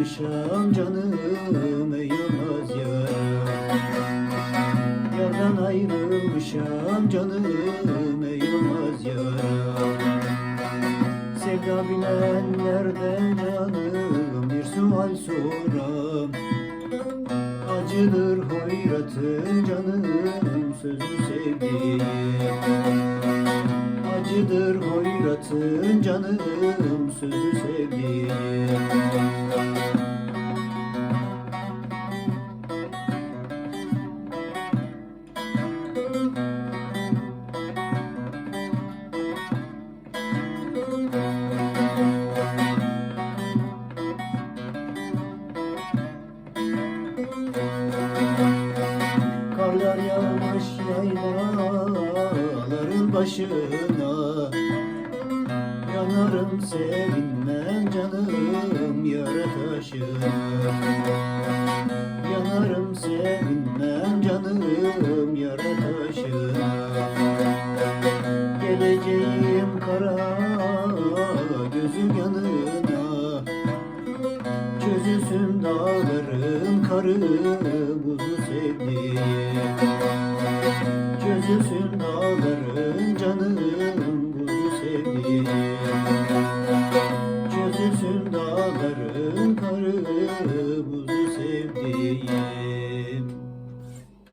ayrılmışam canım ey Yılmaz yarım Yardan ayrılmışam canım ey Yılmaz yarım Sevda bilenlerden canım bir sual soram. Acıdır hoyratın canım sözü sevdiğim Acıdır hoyratın canım sözü sevdiğim yağmış yaylaların başına. Yanarım sevinmem canım yara taşına. Yanarım sevinmem canım yara taşına. Geleceğim kara gözüm yanına. Çözülsün dağların karı buzu sevdiğim Çözülsün